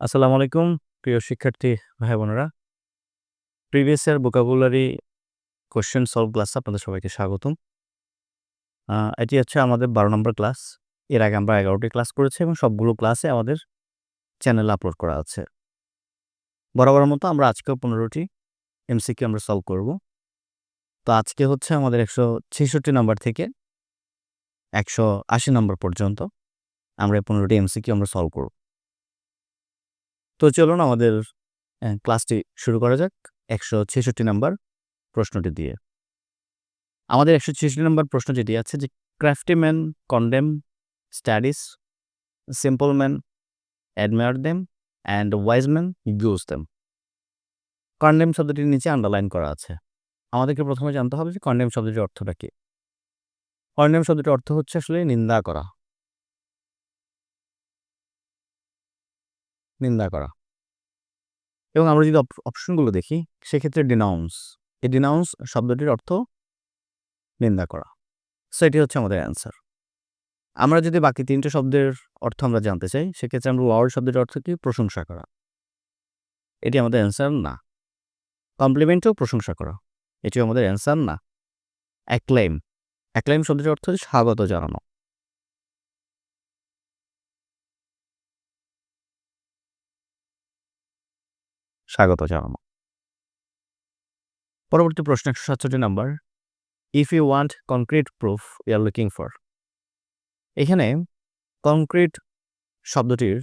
আসসালামু আলাইকুম, প্রিয় শিক্ষার্থী ভাই বোনেরা previous year vocabulary question solve class আপনাদের সবাইকে স্বাগতম। এটি হচ্ছে আমাদের বারো নম্বর ক্লাস এর আগে আমরা এগারোটি ক্লাস করেছি এবং সবগুলো ক্লাসে আমাদের চ্যানেলে আপলোড করা আছে। বরাবর মতো আমরা আজকেও পনেরোটি এমসিকিউ আমরা সলভ করব। তো আজকে হচ্ছে আমাদের একশো ছেষট্টি নম্বর থেকে একশো আশি নম্বর পর্যন্ত আমরা পনেরোটি এমসিকিউ আমরা সলভ করব। তো চলুন আমাদের ক্লাসটি শুরু করা যাক একশো ছেষট্টি নম্বর প্রশ্নটি দিয়ে। আমাদের একশো ছেষট্টি নাম্বার প্রশ্ন যেটি আছে যে crafty man condemn studies simple man admire them and wise man use them condemn শব্দটির নিচে আন্ডারলাইন করা আছে। আমাদেরকে প্রথমে জানতে হবে যে কন্ডেম শব্দটির অর্থটা কি? কন্ডেম শব্দটির অর্থ হচ্ছে আসলে নিন্দা করা। নিন্দা করা। এবং আমরা যদি অপশনগুলো দেখি, সেক্ষেত্রে ডিনাউন্স এই ডিনাউন্স শব্দটির অর্থ নিন্দা করা। সো এটি হচ্ছে আমাদের অ্যান্সার আমরা যদি বাকি তিনটে শব্দের অর্থ আমরা জানতে চাই, সেক্ষেত্রে আমরা ওয়ার্ড শব্দের অর্থ কি? প্রশংসা করা। এটি আমাদের অ্যান্সার না। কমপ্লিমেন্টও প্রশংসা করা। এটিও আমাদের অ্যান্সার না। অ্যাক্লেম অ্যাক্লেম শব্দের অর্থ স্বাগত জানানো। স্বাগত জানানো। পরবর্তী প্রশ্ন একশো সাতষট্টি number if you want concrete proof you are looking for এখানে কংক্রিট শব্দটির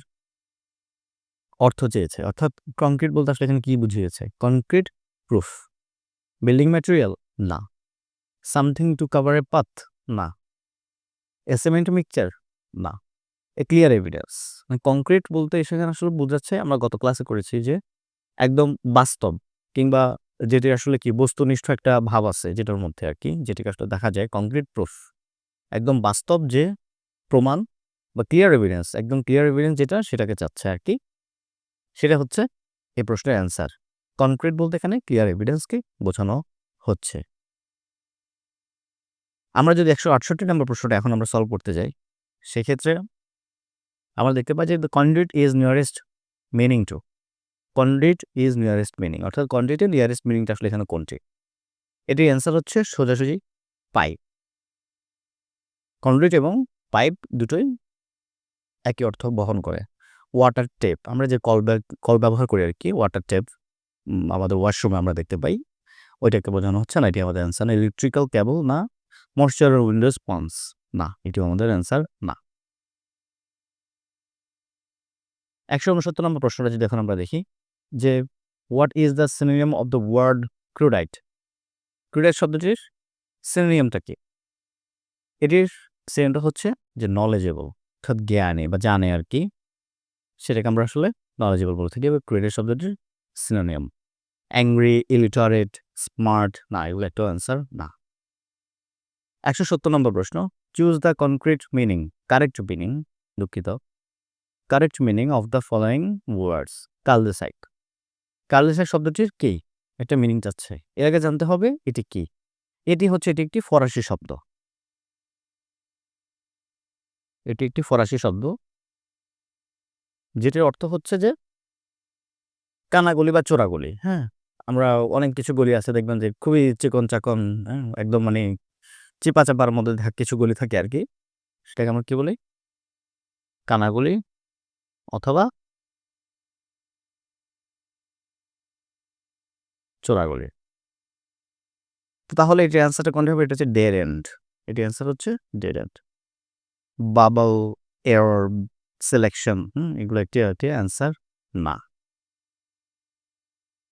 অর্থ চেয়েছে। অর্থাৎ কংক্রিট বলতে আসলে এখানে কি বুঝিয়েছে? কংক্রিট প্রুফ বিল্ডিং ম্যাটেরিয়াল না। Something to cover a path না। এ সিমেন্ট মিক্সচার না। এ ক্লিয়ার এভিডেন্স মানে কংক্রিট বলতে সেখানে আসলে বোঝাচ্ছে, আমরা গত ক্লাসে করেছি যে একদম বাস্তব কিংবা যেটি আসলে কি বস্তুনিষ্ঠ একটা ভাব আছে যেটার মধ্যে আর কি যেটিকে আসলে দেখা যায় কংক্রিট প্রুফ একদম বাস্তব যে প্রমাণ বা ক্লিয়ার এভিডেন্স একদম ক্লিয়ার এভিডেন্স যেটা সেটাকে চাচ্ছে আর কি, সেটা হচ্ছে এই প্রশ্নের অ্যান্সার কনক্রিট বলতে এখানে ক্লিয়ার এভিডেন্সকে বোঝানো হচ্ছে। আমরা যদি একশো আটষট্টি নম্বর প্রশ্নটা এখন আমরা সলভ করতে যাই, সেক্ষেত্রে আমরা দেখতে পাই যে the concrete is nearest meaning to concrete is nearest meaning অর্থাৎ কনক্রিটের নিয়ারেস্ট মিনিংটা আসলে এখানে কোনটি? এটির অ্যান্সার হচ্ছে সোজাসুজি পাইপ কনক্রিট এবং পাইপ দুটোই একই অর্থ বহন করে। ওয়াটার টেপ আমরা যে কল কল ব্যবহার করি আর কি ওয়াটার টেপ আমাদের ওয়াশরুমে আমরা দেখতে পাই, ওইটাকে বোঝানো হচ্ছে না, এটি আমাদের অ্যান্সার না। ইলেকট্রিক্যাল কেবল না ময়শ্চার উইন্ডোজ পন্স না এটি আমাদের অ্যান্সার না। একশো উনসত্তর নম্বর প্রশ্নটা যদি এখন আমরা দেখি যে what is the synonym of the word crudite crudite শব্দটির সিনোনিয়ামটা কি? এটির সিনোনিয়ামটা হচ্ছে যে নলেজেবল অর্থাৎ জ্ঞানী বা জানে আর কি। সেটাকে আমরা আসলে নলেজেবল বলে থাকি। এবার ক্রুডাইট শব্দটির সিনোনিয়াম অ্যাংরি ইলিটারেট স্মার্ট না, এগুলো একটা অ্যান্সার না। একশো সত্তর নম্বর প্রশ্ন। Choose the concrete meaning correct meaning দুঃখিত। Correct meaning of the following words কালদেসাইক কালদেসাইক শব্দটির কি? একটা মিনিং চাচ্ছে এর আগে জানতে হবে এটি কি? এটি হচ্ছে, এটি একটি ফরাসি শব্দ। এটি একটি ফরাসি শব্দ, যেটির অর্থ হচ্ছে যে কানাগলি বা চোরাগলি। হ্যাঁ আমরা অনেক কিছু গলি আছে, দেখবেন যে খুবই চিকন চাকন হ্যাঁ একদম মানে চিপা চাপার মধ্যে কিছু গলি থাকে আর কি। সেটাকে আমরা কি বলি? কানাগলি অথবা চোরাগলি তাহলে এটি অ্যান্সারটা কোনটা হবে? এটা হচ্ছে ডেড এন্ড এটি অ্যান্সার হচ্ছে ডেড এন্ড বাবল এর সিলেকশন এগুলো একটি একটি অ্যান্সার না।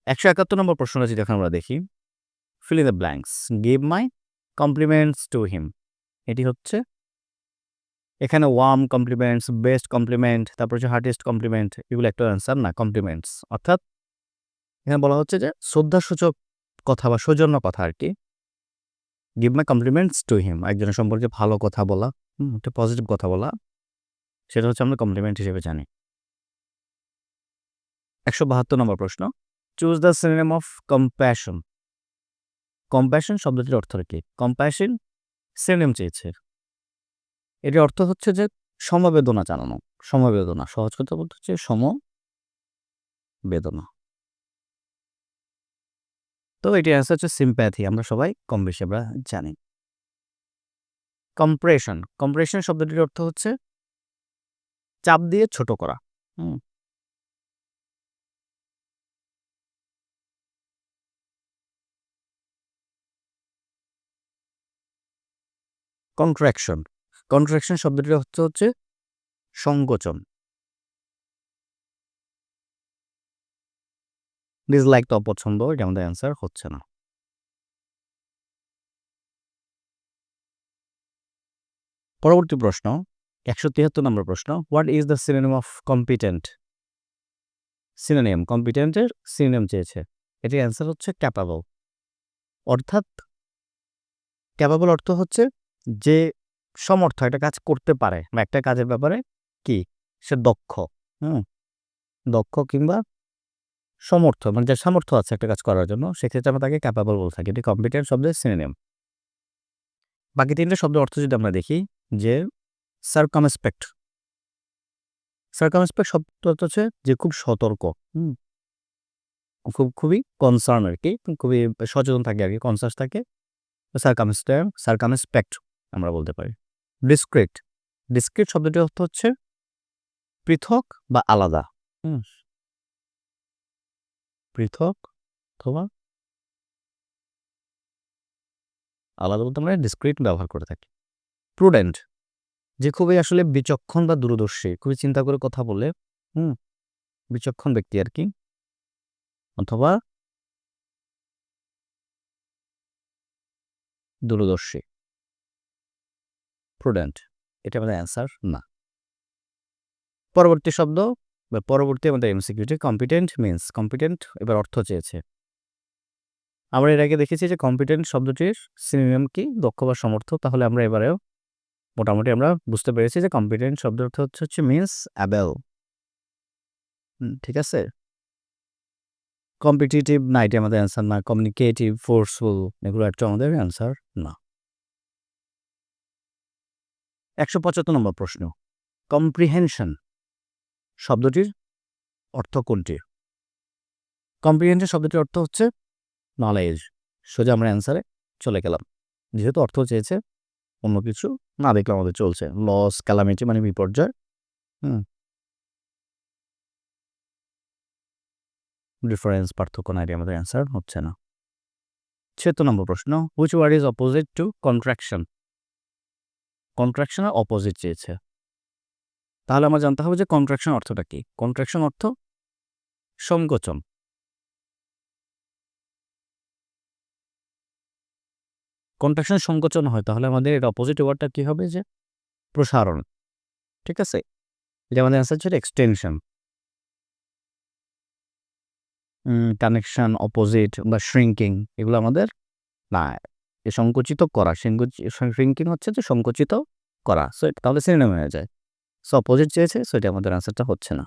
একশো একাত্তর নম্বর প্রশ্নটা যদি এখন আমরা দেখি fill in the blanks give my compliments to him এটি হচ্ছে এখানে ওয়ার্ম কমপ্লিমেন্টস বেস্ট কমপ্লিমেন্ট তারপর হচ্ছে হার্টেস্ট কমপ্লিমেন্ট এগুলো একটা অ্যান্সার না কমপ্লিমেন্টস অর্থাৎ এখানে বলা হচ্ছে যে শ্রদ্ধাসূচক কথা বা সৌজন্য কথা আর কি give my compliments to him একজনের সম্পর্কে ভালো কথা বলা একটা পজিটিভ কথা বলা, সেটা হচ্ছে আমরা কমপ্লিমেন্ট হিসেবে জানি। একশো বাহাত্তর নম্বর প্রশ্ন। Choose the synonym of compassion compassion শব্দটির অর্থ কি? কম্প্যাশন সিনেম চেয়েছে। এটির অর্থ হচ্ছে যে সমবেদনা জানানো। সমবেদনা, সহজ কথা বলতে হচ্ছে সম বেদনা তো এটি অ্যান্সার হচ্ছে সিম্প্যাথি আমরা সবাই কম বেশি আমরা জানি। কম্প্রেশন কম্প্রেশন শব্দটির অর্থ হচ্ছে চাপ দিয়ে ছোট করা, হুম। কন্ট্রাকশন কন্ট্রাকশন শব্দটির অর্থ হচ্ছে সংকোচন। ডিসলাইক তো অপছন্দ, এটা আমাদের অ্যান্সার হচ্ছে না। পরবর্তী প্রশ্ন, একশো তিয়াত্তর নম্বর প্রশ্ন what is the synonym of competent synonym কম্পিটেন্টের synonym চেয়েছে। এটির অ্যান্সার হচ্ছে ক্যাপাবল অর্থাৎ ক্যাপাবল অর্থ হচ্ছে যে সমর্থ, একটা কাজ করতে পারে, বা একটা কাজের ব্যাপারে কি? সে দক্ষ, হুম? দক্ষ কিংবা সমর্থ মানে যার সামর্থ্য আছে একটা কাজ করার জন্য, সেক্ষেত্রে আমরা তাকে ক্যাপাবল বলে থাকি। এটি কম্পিটেন্ট শব্দের সিনোনিয়াম বাকি তিনটা শব্দের অর্থ যদি আমরা দেখি, যে সার্কামস্পেক্ট সার্কামস্পেক্ট শব্দ হচ্ছে যে খুব সতর্ক, হুম? খুব, খুবই কনসার্ন আর কি খুবই সচেতন থাকে আর কি কনসার্স থাকে। সার্কামস্ট্যাম সার্কামস্পেক্ট আমরা বলতে পারি। ডিসক্রিট ডিসক্রিট শব্দটির অর্থ হচ্ছে পৃথক বা আলাদা, হুম? পৃথক অথবা আলাদা বলতে আমরা ডিসক্রিট ব্যবহার করে থাকি। প্রুডেন্ট যে খুবই আসলে বিচক্ষণ বা দূরদর্শী, খুবই চিন্তা করে কথা বলে, হুম, বিচক্ষণ ব্যক্তি আর কি। অথবা দূরদর্শী। প্রুডেন্ট এটা আমাদের অ্যান্সার না। পরবর্তী শব্দ বা পরবর্তী আমাদের এমসিকিউটি কম্পিটেন্ট মিন্স কম্পিটেন্ট এবার অর্থ চেয়েছে। আমরা এর আগে দেখেছি যে কম্পিটেন্ট শব্দটির সিনোনিয়াম কি, দক্ষ বা সমর্থ তাহলে আমরা এবারেও মোটামুটি আমরা বুঝতে পেরেছি যে কম্পিটেন্ট শব্দের অর্থ হচ্ছে হচ্ছে মিন্স অ্যাবেল ঠিক আছে? কম্পিটিটিভ না এটি আমাদের অ্যান্সার না কমিউনিকেটিভ ফোর্সফুল এগুলো একটা আমাদের অ্যান্সার না। একশো পঁচাত্তর নম্বর প্রশ্ন। কম্প্রিহেনশন শব্দটির অর্থ কোনটি? কম্প্রিহেনশন শব্দটির অর্থ হচ্ছে নলেজ সোজা আমরা অ্যান্সারে চলে গেলাম। যেহেতু অর্থ চেয়েছে, অন্য কিছু না দেখলে আমাদের চলছে। লস ক্যালামিটি মানে বিপর্যয়। হুম। ডিফারেন্স পার্থক্য না এটি আমাদের অ্যান্সার হচ্ছে না। ছিয়াত্তর নম্বর প্রশ্ন which word is opposite to contraction কন্ট্রাকশনের opposite চেয়েছে। তাহলে আমার জানতে হবে যে কন্ট্রাকশন অর্থটা কি? কন্ট্রাকশন অর্থ সংকোচন কন্ট্রাকশন সংকোচন হয়, তাহলে আমাদের এর অপোজিট ওয়ার্ডটা কি হবে যে প্রসারণ। ঠিক আছে? এটা আমাদের অ্যান্সার ছিল এক্সটেনশন কানেকশন অপোজিট বা শ্রিঙ্কিং এগুলো আমাদের না সংকুচিত করা শ্রিঙ্কিং হচ্ছে যে সংকুচিত করা। সো তাহলে সিনেমা হয়ে যায়। সো অপোজিট চেয়েছে সো এটা আমাদের আনসারটা হচ্ছে না।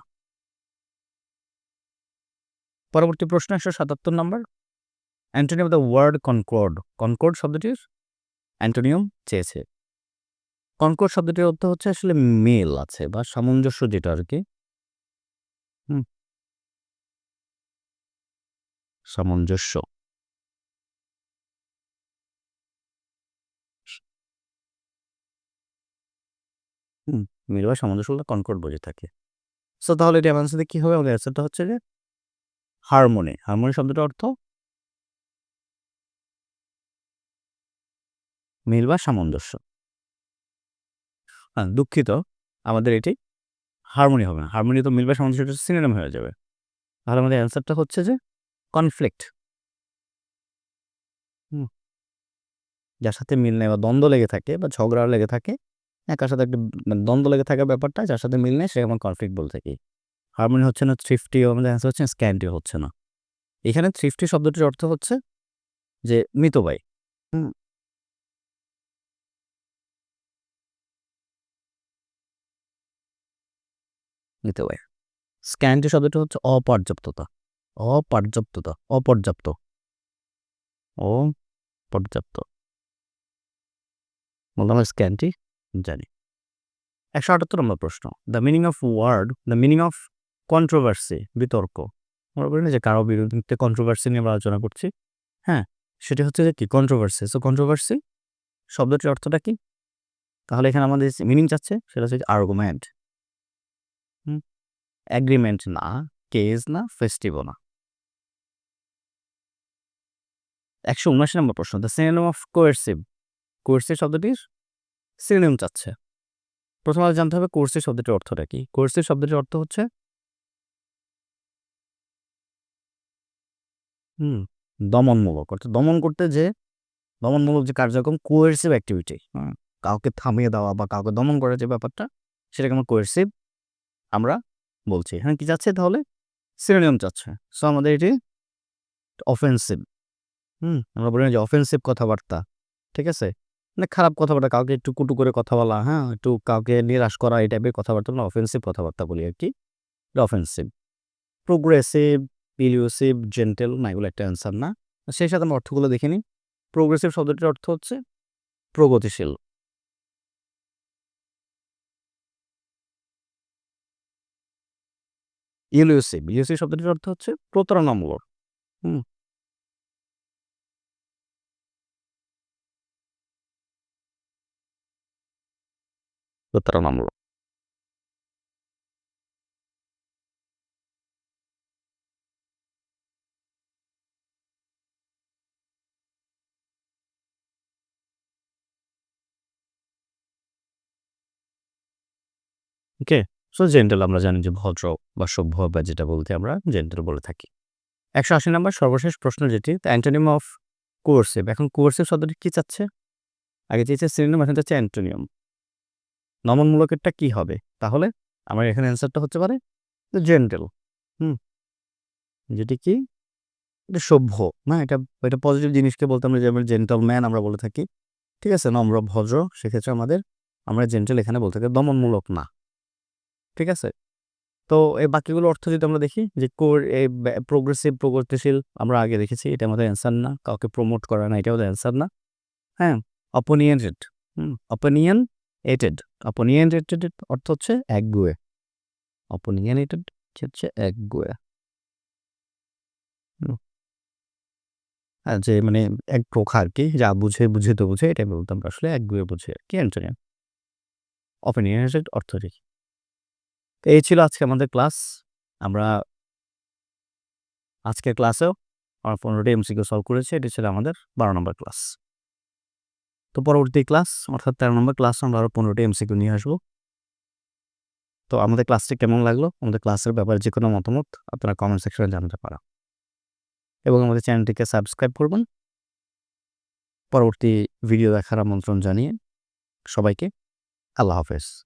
পরবর্তী প্রশ্ন, একশো সাতাত্তর নম্বর। অ্যান্টোনিয়াম দ্য ওয়ার্ড কনকোর্ড কনকোর্ড শব্দটির অ্যান্টোনিয়াম চেয়েছে। কনকোর্ড শব্দটির অর্থ হচ্ছে আসলে মেল আছে বা সামঞ্জস্য যেটা আর কি। সামঞ্জস্য হুম মিল বা সামঞ্জস্য কনকর্ড বোঝে থাকে। সো তাহলে এটা অ্যান্সারে কী হবে? আমাদের অ্যান্সারটা হচ্ছে যে হারমোনি হারমোনি শব্দটার অর্থ মিল বা সামঞ্জস্য। হ্যাঁ দুঃখিত। আমাদের এটি হারমোনি হবে না। হারমোনি তো মিল বা সামঞ্জস্য সিনেম হয়ে যাবে। তাহলে আমাদের অ্যান্সারটা হচ্ছে যে কনফ্লিক্ট যার সাথে মিল নেই বা দ্বন্দ্ব লেগে থাকে বা ঝগড়া লেগে থাকে একার সাথে একটা দ্বন্দ্ব লেগে থাকার ব্যাপারটা যার সাথে মিল নেই সে আমার কনফ্লিক্ট বলে থাকি হারমোনি হচ্ছে না থ্রিফটি আমাদের অ্যান্সার হচ্ছে স্ক্যান্টিও হচ্ছে না। এখানে থ্রিফটি শব্দটির অর্থ হচ্ছে যে মিতবাই মিতবাই স্ক্যান্টি শব্দটি হচ্ছে অপর্যাপ্ততা। অপর্যাপ্ততা অপর্যাপ্ত। ও পর্যাপ্ত বললাম স্ক্যানটি জানি। একশো আটাত্তর নম্বর প্রশ্ন। The meaning of word the meaning of controversy বিতর্ক। আমরা বলি না যে কারও বিরুদ্ধে কন্ট্রোভার্সি নিয়ে আমরা আলোচনা করছি। হ্যাঁ সেটা হচ্ছে যে কি? কন্ট্রোভার্সি সো কন্ট্রোভার্সি শব্দটির অর্থটা কি? তাহলে এখানে আমাদের মিনিং চাচ্ছে সেটা হচ্ছে আর্গুমেন্ট অ্যাগ্রিমেন্ট না কেস না ফেস্টিভও না। একশো উনআশি নম্বর প্রশ্ন। The synonym of coercive coercive শব্দটির সিনোনিম চাচ্ছে। প্রথমে আমাদের জানতে হবে কোর্সিভ শব্দটির অর্থটা কি? কোর্সিভ শব্দটির অর্থ হচ্ছে হুম, দমনমূলক। অর্থাৎ দমন করতে যে, দমনমূলক যে কার্যক্রম কোয়ার্সিভ অ্যাক্টিভিটি কাউকে থামিয়ে দেওয়া বা কাউকে দমন করার যে ব্যাপারটা, সেটাকে আমরা কোয়ার্সিভ আমরা বলছি। হ্যাঁ কি যাচ্ছে তাহলে? সিনোনিয়াম চাচ্ছে সো আমাদের এটি অফেন্সিভ হুম, আমরা বলি না যে অফেন্সিভ কথাবার্তা, ঠিক আছে? মানে খারাপ কথাবার্তা, কাউকে একটু কুটু করে কথা বলা হ্যাঁ? একটু কাউকে নিরাশ করা, এই টাইপের কথাবার্তা আমরা অফেন্সিভ কথাবার্তা বলি আর কি। অফেন্সিভ প্রোগ্রেসিভ ইলিউসিভ জেন্টেল না, এগুলো একটা অ্যান্সার না। সেই সাথে আমরা অর্থগুলো দেখে নিই। প্রোগ্রেসিভ শব্দটির অর্থ হচ্ছে প্রগতিশীল। ইলিউসিভ ইলিউসিভ শব্দটির অর্থ হচ্ছে প্রতারণামূলক। হুম? প্রতারণামূলক ওকে, সো জেন্টেল আমরা জানি যে ভদ্র বা সভ্য বা যেটা বলতে আমরা জেন্টেল বলে থাকি। একশো আশি নম্বর সর্বশেষ প্রশ্ন যেটি দ্য অ্যান্টোনিয়াম অফ কোর্সিভ এখন কোর্সিভ শব্দটি কী চাচ্ছে? আগে চেয়েছে সিনোনিম এখন চাচ্ছে অ্যান্টোনিয়াম নমনমূলকেরটা কি হবে? তাহলে আমার এখানে অ্যান্সারটা হতে পারে জেন্টেল হুম? যেটি কি? এটা সভ্য, না? এটা এটা পজিটিভ জিনিসকে বলতে আমরা যেমন জেন্টাল ম্যান আমরা বলে থাকি, ঠিক আছে? নম্র, ভদ্র, সেক্ষেত্রে আমাদের, আমরা জেন্টেল এখানে বলতে থাকি দমনমূলক না, ঠিক আছে? তো এই বাকিগুলো অর্থ যদি আমরা দেখি, যে কোর এই প্রোগ্রেসিভ প্রগতিশীল, আমরা আগে দেখেছি, এটা আমাদের অ্যান্সার না, কাউকে প্রমোট করা না এটা আমাদের অ্যান্সার না হ্যাঁ? অপোনিয়েন্টেড হুম? অপোনিয়ন এটেড অপোনিয়েন্টেড অর্থ হচ্ছে একগুয়ে অপোনিয়নেটেড হচ্ছে একগুয়ে যে মানে এক প্রখা আর কি, যা বুঝে বুঝে তো বুঝে এটা বলতাম আসলে একগুয়ে বুঝে আর কি অ্যান্টোনিয়ান অপোনিয়নেটেড অর্থটি তো এই ছিল আজকে আমাদের ক্লাস। আমরা আজকের ক্লাসেও আমরা পনেরোটি এমসিকিউ সলভ করেছি, এটি ছিল আমাদের বারো নম্বর ক্লাস। তো পরবর্তী ক্লাস, অর্থাৎ তেরো নম্বর ক্লাস, আমরা আরও পনেরোটি এমসিকিউ নিয়ে আসব। তো আমাদের ক্লাসটি কেমন লাগল? আমাদের ক্লাসের ব্যাপারে যে কোনো মতামত আপনারা কমেন্ট সেকশনে জানতে পারেন। এবং আমাদের চ্যানেলটিকে সাবস্ক্রাইব করবেন। পরবর্তী ভিডিও দেখার আমন্ত্রণ জানিয়ে সবাইকে আল্লাহ হাফেজ।